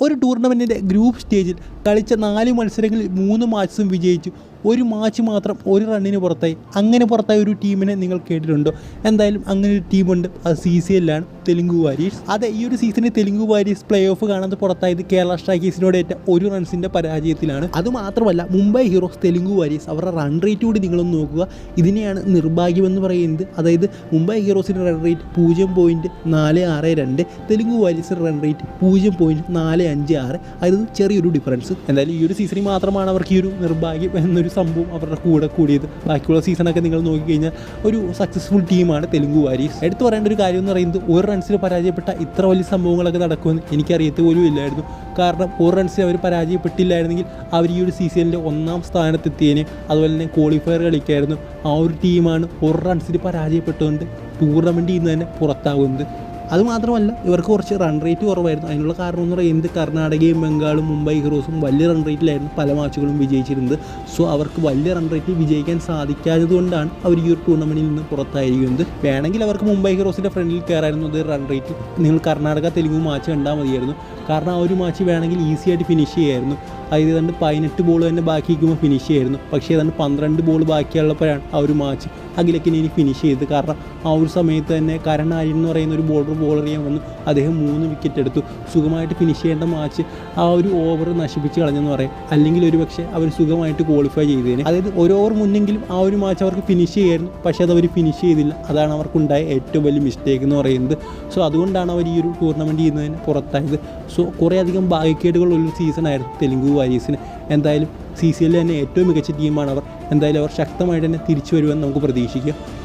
ഒരു ടൂർണമെന്റിന്റെ ഗ്രൂപ്പ് സ്റ്റേജിൽ കളിച്ച നാല് മത്സരങ്ങളിൽ മൂന്ന് മാച്ചും വിജയിച്ചു. ഒരു മാച്ച് മാത്രം ഒരു റണ്ണിന് പുറത്തായി അങ്ങനെ പുറത്തായ ഒരു ടീമിനെ നിങ്ങൾ കേട്ടിട്ടുണ്ടോ? എന്തായാലും അങ്ങനെ ഒരു ടീമുണ്ട് അത് സി സി എല്ലാണ് തെലുങ്കു വാരിയേഴ്സ്. അതെ ഈ ഒരു സീസണിൽ തെലുങ്കു വാരിയേഴ്സ് പ്ലേ ഓഫ് കാണാതെ പുറത്തായത് കേരള സ്ട്രൈക്കേഴ്സിനോട് ഏറ്റ ഒരു റൺസിന്റെ പരാജയത്തിലാണ്. അത് മാത്രമല്ല മുംബൈ ഹീറോസ് തെലുങ്കു വാരിയേഴ്സ് അവരുടെ റൺ റേറ്റ് കൂടി നിങ്ങളൊന്ന് നോക്കുക. ഇതിനെയാണ് നിർഭാഗ്യമെന്ന് പറയുന്നത്. അതായത് മുംബൈ ഹീറോസിന്റെ റൺ റേറ്റ് പൂജ്യം പോയിന്റ് നാല് ആറ് രണ്ട് തെലുങ്കു വാരിയേഴ്സിന്റെ റൺ റേറ്റ് പൂജ്യം പോയിന്റ് നാല് അഞ്ച് ആറ്. അതായത് ചെറിയൊരു ഡിഫറൻസ് എന്തായാലും ഈ ഒരു സീസണിൽ മാത്രമാണ് അവർക്ക് ഈ ഒരു നിർഭാഗ്യം എന്നൊരു സംഭവം അവരുടെ കൂടെ കൂടിയത്. ബാക്കിയുള്ള സീസണൊക്കെ നിങ്ങൾ നോക്കിക്കഴിഞ്ഞാൽ ഒരു സക്സസ്ഫുൾ ടീമാണ് തെലുങ്ക് വാരീസ് എടുത്തു പറയേണ്ട ഒരു കാര്യം എന്ന് പറയുന്നത് ഒരു റൺസിൽ പരാജയപ്പെട്ട ഇത്ര വലിയ സംഭവങ്ങളൊക്കെ നടക്കുമെന്ന് എനിക്കറിയത്ത് പോലും ഇല്ലായിരുന്നു കാരണം ഒരു റൺസിൽ അവർ പരാജയപ്പെട്ടില്ലായിരുന്നെങ്കിൽ അവർ ഈ ഒരു സീസണിന്റെ ഒന്നാം സ്ഥാനത്തെത്തിയേനെ. അതുപോലെ തന്നെ ക്വാളിഫയർ കളിക്കായിരുന്നു. ആ ഒരു ടീമാണ് ഒരു റൺസിൽ പരാജയപ്പെട്ടുകൊണ്ട് ടൂർണമെന്റിൽ നിന്ന് തന്നെ പുറത്താകുന്നത്. അതുമാത്രമല്ല ഇവർക്ക് കുറച്ച് റൺ റേറ്റ് കുറവായിരുന്നു. അതിനുള്ള കാരണം എന്ന് പറയുന്നത് കർണാടകയും ബംഗാളും മുംബൈ ഹീറോസും വലിയ റൺ റേറ്റിലായിരുന്നു പല മാച്ചുകളും വിജയിച്ചിരുന്നത്. സോ അവർക്ക് വലിയ റൺ റേറ്റിൽ വിജയിക്കാൻ സാധിക്കാത്തത് കൊണ്ടാണ് അവർ ഈ ഒരു ടൂർണമെന്റിൽ നിന്ന് പുറത്തായിരിക്കുന്നത്. വേണമെങ്കിൽ അവർക്ക് മുംബൈ ഹീറോസിന്റെ ഫ്രണ്ടിൽ കയറായിരുന്നു റൺ റേറ്റിൽ നിങ്ങൾ കർണാടക തെലുങ്ക് മാച്ച് കണ്ടാൽ മതിയായിരുന്നു. കാരണം ആ ഒരു മാച്ച് വേണമെങ്കിൽ ഈസി ആയിട്ട് ഫിനിഷ് ചെയ്യായിരുന്നു. അതായത് ഏതാണ്ട് പതിനെട്ട് ബോൾ തന്നെ ബാക്കി നിൽക്കുമ്പോൾ ഫിനിഷ് ചെയ്യായിരുന്നു. പക്ഷേ ഏതാണ്ട് പന്ത്രണ്ട് ബോൾ ബാക്കിയുള്ളപ്പോഴാണ് ആ ഒരു മാച്ച് അഖിലക്കിനി ഇനി ഫിനിഷ് ചെയ്തത്. കാരണം ആ ഒരു സമയത്ത് തന്നെ കരൺ ആര്യൻ എന്ന് പറയുന്ന ഒരു ബോളർ ബോൾ ചെയ്യാൻ വന്നു അദ്ദേഹം മൂന്ന് വിക്കറ്റ് എടുത്തു. സുഖമായിട്ട് ഫിനിഷ് ചെയ്യേണ്ട മാച്ച് ആ ഒരു ഓവർ നശിപ്പിച്ച് കളഞ്ഞെന്ന് പറയാം. അല്ലെങ്കിൽ ഒരു പക്ഷേ അവർ സുഖമായിട്ട് ക്വാളിഫൈ ചെയ്തതിന് അതായത് ഒരു ഓവർ മുന്നെങ്കിലും ആ ഒരു മാച്ച് അവർക്ക് ഫിനിഷ് ചെയ്യായിരുന്നു. പക്ഷേ അത് അവർ ഫിനിഷ് ചെയ്തില്ല. അതാണ് അവർക്കുണ്ടായ ഏറ്റവും വലിയ മിസ്റ്റേക്ക് എന്ന് പറയുന്നത്. സോ അതുകൊണ്ടാണ് അവർ ഈ ഒരു ടൂർണമെന്റ് ചെയ്യുന്നതിന് പുറത്തായത്. സോ കുറേയധികം സീസൺ സീസണായിരുന്നു തെലുങ്കു വാരിയേഴ്സിന്. എന്തായാലും സി സി എല്ലിൽ തന്നെ ഏറ്റവും മികച്ച ടീമാണ് അവർ. എന്തായാലും അവർ ശക്തമായിട്ട് തന്നെ തിരിച്ചു വരുമെന്ന് നമുക്ക് പ്രതീക്ഷിക്കാം.